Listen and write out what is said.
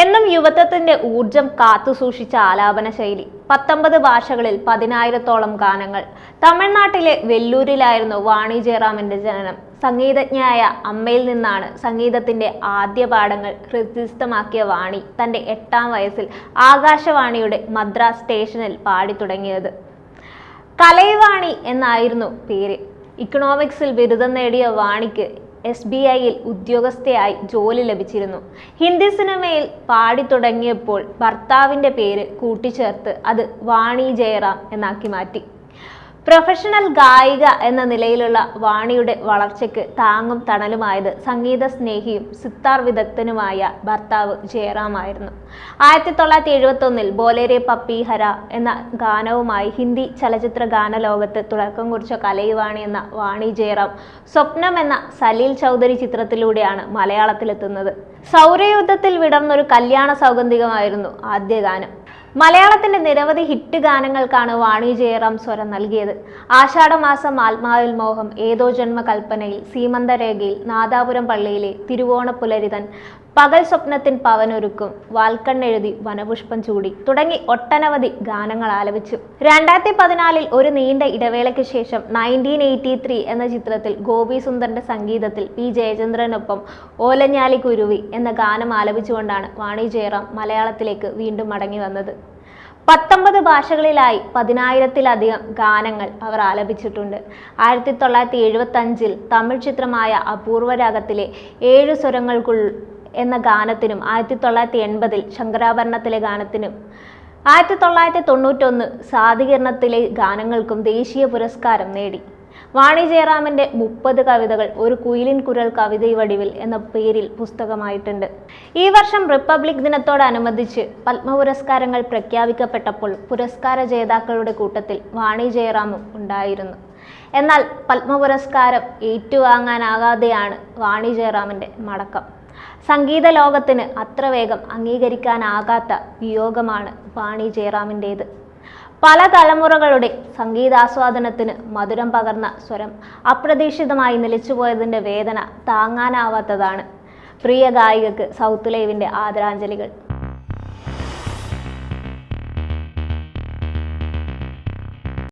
എന്നും യുവത്വത്തിന്റെ ഊർജം കാത്തു സൂക്ഷിച്ച ആലാപന ശൈലി. പത്തൊമ്പത് ഭാഷകളിൽ പതിനായിരത്തോളം ഗാനങ്ങൾ. തമിഴ്നാട്ടിലെ വെല്ലൂരിലായിരുന്നു വാണി ജയറാമിന്റെ ജനനം. സംഗീതജ്ഞയായ അമ്മയിൽ നിന്നാണ് സംഗീതത്തിന്റെ ആദ്യ പാഠങ്ങൾ ഹൃദ്യസ്ഥമാക്കിയ വാണി തന്റെ എട്ടാം വയസ്സിൽ ആകാശവാണിയുടെ മദ്രാസ് സ്റ്റേഷനിൽ പാടി തുടങ്ങിയത്. കലൈവാണി എന്നായിരുന്നു പേര്. ഇക്കണോമിക്സിൽ ബിരുദം നേടിയ വാണിക്ക് എസ് ബി ഐയിൽ ഉദ്യോഗസ്ഥയായി ജോലി ലഭിച്ചിരുന്നു. ഹിന്ദി സിനിമയിൽ പാടി തുടങ്ങിയപ്പോൾ ഭർത്താവിന്റെ പേര് കൂട്ടിച്ചേർത്ത് അത് വാണി ജയറാം എന്നാക്കി മാറ്റി. പ്രൊഫഷണൽ ഗായിക എന്ന നിലയിലുള്ള വാണിയുടെ വളർച്ചയ്ക്ക് താങ്ങും തണലുമായത് സംഗീത സ്നേഹിയും സിത്താർ വിദഗ്ധനുമായ ഭർത്താവ് ജയറാമായിരുന്നു. ആയിരത്തി തൊള്ളായിരത്തി എഴുപത്തി ഒന്നിൽ ബോലേരെ പപ്പി ഹര എന്ന ഗാനവുമായി ഹിന്ദി ചലച്ചിത്ര ഗാനലോകത്ത് തുടക്കം കുറിച്ച കലയുവാണി എന്ന വാണി ജയറാം സ്വപ്നം എന്ന സലീൽ ചൗധരി ചിത്രത്തിലൂടെയാണ് മലയാളത്തിലെത്തുന്നത്. സൗരയുദ്ധത്തിൽ വിടർന്നൊരു കല്യാണ സൗഗന്ധികമായിരുന്നു ആദ്യ ഗാനം മലയാളത്തിന്റെ നിരവധി ഹിറ്റ് ഗാനങ്ങൾക്കാണ് വാണി ജയറാം സ്വരം നൽകിയത്. ആഷാഢമാസം ആത്മാവിൽ മോഹം ഏതോ ജന്മ കൽപ്പനയിൽ സീമന്തരേഖയിൽ നാദാപുരം പള്ളിയിലെ തിരുവോണപ്പുലരിതൻ പകൽ സ്വപ്നത്തിൻ പവനൊരുക്കും വാൽക്കണ്ണെഴുതി വനപുഷ്പം ചൂടി തുടങ്ങി ഒട്ടനവധി ഗാനങ്ങൾ ആലപിച്ചു. രണ്ടായിരത്തി പതിനാലിൽ ഒരു നീണ്ട ഇടവേളയ്ക്ക് ശേഷം നയന്റീൻ എയ്റ്റി ത്രീ എന്ന ചിത്രത്തിൽ ഗോപി സുന്ദറിന്റെ സംഗീതത്തിൽ പി ജയചന്ദ്രനൊപ്പം ഓലഞ്ഞാലി കുരുവി എന്ന ഗാനം ആലപിച്ചുകൊണ്ടാണ് വാണി ജയറാം മലയാളത്തിലേക്ക് വീണ്ടും മടങ്ങി വന്നത്. പത്തൊമ്പത് ഭാഷകളിലായി പതിനായിരത്തിലധികം ഗാനങ്ങൾ അവർ ആലപിച്ചിട്ടുണ്ട്. ആയിരത്തി തൊള്ളായിരത്തി എഴുപത്തി അഞ്ചിൽ തമിഴ് ചിത്രമായ അപൂർവരാഗത്തിലെ ഏഴു സ്വരങ്ങൾക്കുൾ എന്ന ഗാനത്തിനും ആയിരത്തി തൊള്ളായിരത്തി എൺപതിൽ ശങ്കരാഭരണത്തിലെ ഗാനത്തിനും ആയിരത്തി തൊള്ളായിരത്തി തൊണ്ണൂറ്റൊന്ന് സാധികരണത്തിലെ ഗാനങ്ങൾക്കും ദേശീയ പുരസ്കാരം നേടി. വാണി ജയറാമിന്റെ മുപ്പത് കവിതകൾ ഒരു കുയിലിൻ കുരൽ കവിത വടിവിൽ എന്ന പേരിൽ പുസ്തകമായിട്ടുണ്ട്. ഈ വർഷം റിപ്പബ്ലിക് ദിനത്തോടനുബന്ധിച്ച് പത്മ പുരസ്കാരങ്ങൾ പ്രഖ്യാപിക്കപ്പെട്ടപ്പോൾ പുരസ്കാര ജേതാക്കളുടെ കൂട്ടത്തിൽ വാണി ജയറാമും ഉണ്ടായിരുന്നു. എന്നാൽ പത്മ പുരസ്കാരം ഏറ്റുവാങ്ങാനാകാതെയാണ് വാണി ജയറാമിന്റെ മടക്കം. സംഗീത ലോകത്തിന് അത്ര വേഗം അംഗീകരിക്കാനാകാത്ത വിയോഗമാണ് വാണി ജയറാമിന്റേത് പല തലമുറകളുടെ സംഗീതാസ്വാദനത്തിന് മധുരം പകർന്ന സ്വരം അപ്രതീക്ഷിതമായി നിലച്ചുപോയതിന്റെ വേദന താങ്ങാനാവാത്തതാണ്. പ്രിയ ഗായികക്ക് സൗത്ത് ലൈവിന്റെ ആദരാഞ്ജലികൾ.